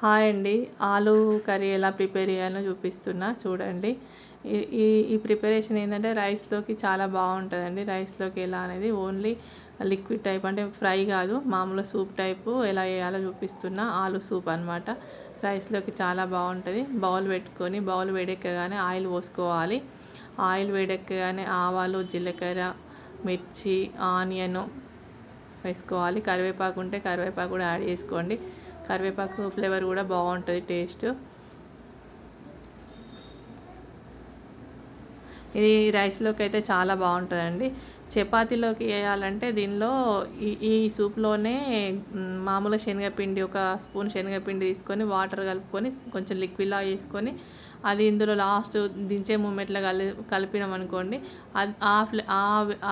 Hi అండి. ఆలు curry ఎలా ప్రిపేర్ చేయాలో చూపిస్తున్నా. చూడండి. ఈ ఈ ప్రిపరేషన్ ఏంటంటే రైస్లోకి చాలా బాగుంటుందండి. రైస్లోకి ఎలా అనేది ఓన్లీ లిక్విడ్ టైప్ అంటే ఫ్రై కాదు మామూలు సూప్ టైపు ఎలా చేయాలో చూపిస్తున్నా. ఆలు సూప్ అనమాట రైస్లోకి చాలా బాగుంటుంది. బౌల్ పెట్టుకొని బౌల్ వేడెక్కగానే ఆయిల్ పోసుకోవాలి. ఆయిల్ వేడెక్కగానే ఆవాలు జీలకర్ర మిర్చి ఆనియను వేసుకోవాలి. కరివేపాకు ఉంటే కరివేపాకు కూడా యాడ్ చేసుకోండి. కరివేపాకు ఫ్లేవర్ కూడా బాగుంటుంది టేస్ట్. ఇది రైస్లోకి అయితే చాలా బాగుంటుందండి. చపాతీలోకి వేయాలంటే దీనిలో ఈ ఈ సూప్లోనే మామూలు శనగపిండి ఒక స్పూన్ శనగపిండి తీసుకొని వాటర్ కలుపుకొని కొంచెం లిక్విడ్లా వేసుకొని అది ఇందులో లాస్ట్ దించే మూమెంట్లో కలి కలిపినాం అనుకోండి అది ఆ ఫ్లే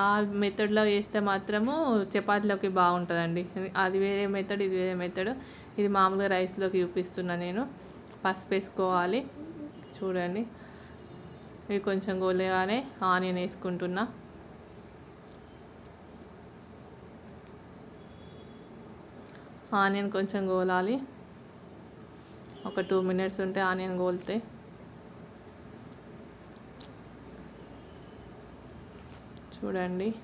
ఆ మెథడ్లో వేస్తే మాత్రము చపాతీలోకి బాగుంటుందండి. అది వేరే మెథడ్ ఇది వేరే మెథడ్. ఇది మామూలుగా రైస్లోకి చూపిస్తున్నా నేను. పసుపు వేసుకోవాలి. చూడండి. ఇవి కొంచెం గోలేగానే ఆనియన్ వేసుకుంటున్నా. ఆనియన్ కొంచెం గోలాలి. ఒక టూ మినిట్స్ ఉంటే ఆనియన్ గోలితే. చూడండి.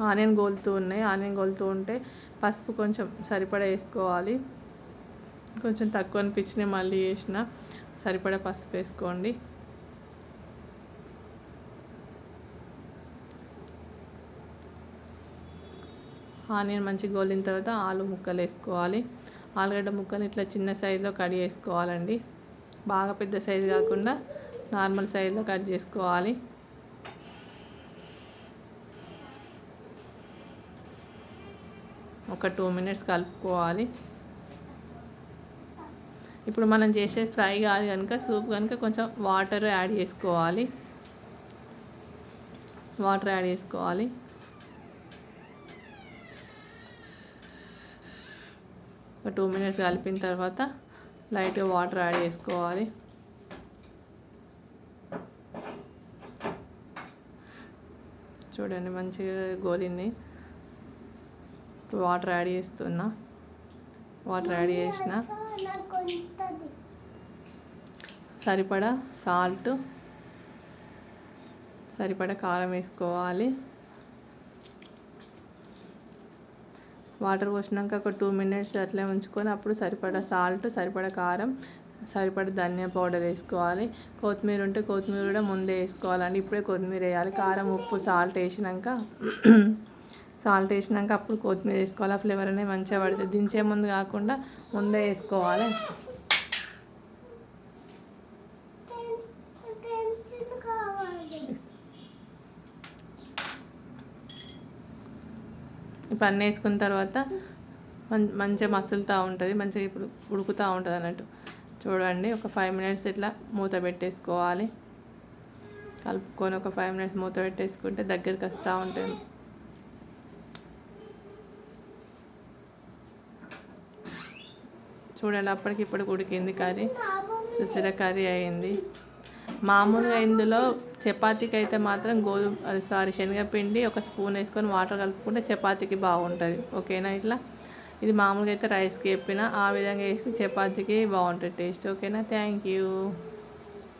ఆనియన్ గోలుతూ ఉన్నాయి. ఆనియన్ గోలుతూ ఉంటే పసుపు కొంచెం సరిపడా వేసుకోవాలి. కొంచెం తక్కువ అనిపించినాయి మళ్ళీ వేసిన. సరిపడా పసుపు వేసుకోండి. ఆనియన్ మంచిగా గోలిన తర్వాత ఆలు ముక్కలు వేసుకోవాలి. ఆలుగడ్డ ముక్కలు ఇట్లా చిన్న సైజులో కట్ చేసుకోవాలండి. బాగా పెద్ద సైజు కాకుండా నార్మల్ సైజులో కట్ చేసుకోవాలి. ఒక టూ మినిట్స్ కలుపుకోవాలి. ఇప్పుడు మనం చేసే ఫ్రై కాదు కనుక సూప్ కనుక కొంచెం వాటర్ యాడ్ చేసుకోవాలి. వాటర్ యాడ్ చేసుకోవాలి. ఒక టూ మినిట్స్ కలిపిన తర్వాత లైట్గా వాటర్ యాడ్ చేసుకోవాలి. చూడండి మంచిగా గోలింది. వాటర్ యాడ్ చేస్తున్నా. వాటర్ యాడ్ చేసిన. సరిపడా సాల్ట్. సరిపడా కారం వేసుకోవాలి. వాటర్ పోసినాక ఒక టూ మినిట్స్ అట్లే ఉంచుకొని అప్పుడు సరిపడా సాల్ట్ సరిపడా కారం సరిపడా ధనియా పౌడర్ వేసుకోవాలి. కొత్తిమీర ఉంటే కొత్తిమీర కూడా ముందే వేసుకోవాలండి. ఇప్పుడే కొత్తిమీర వేయాలి. కారం ఉప్పు సాల్ట్ వేసినాక సాల్ట్ వేసినాక అప్పుడు కొత్తిమీర వేసుకోవాలి. ఆ ఫ్లేవర్ అనేది మంచిగా పడుతుంది. దించే ముందు కాకుండా ముందే వేసుకోవాలి. ఇప్పుడు అన్నీ వేసుకున్న తర్వాత మంచిగా మసులుతూ ఉంటుంది. మంచిగా ఇప్పుడు ఉడుకుతూ ఉంటుంది అన్నట్టు. చూడండి ఒక ఫైవ్ మినిట్స్ ఇట్లా మూత పెట్టేసుకోవాలి. కలుపుకొని ఒక ఫైవ్ మినిట్స్ మూత పెట్టేసుకుంటే దగ్గరికి వస్తూ ఉంటుంది. చూడండి అప్పటికి ఉడికింది కర్రీ. చూసిర కర్రీ అయింది. మామూలుగా ఇందులో చపాతీకి అయితే మాత్రం గోధుమ సారీ శనగపిండి ఒక స్పూన్ వేసుకొని వాటర్ కలుపుకుంటే చపాతీకి బాగుంటుంది. ఓకేనా ఇట్లా? ఇది మామూలుగా అయితే రైస్కి చెప్పిన ఆ విధంగా వేసి చపాతీకి బాగుంటుంది టేస్ట్. ఓకేనా? Thank you.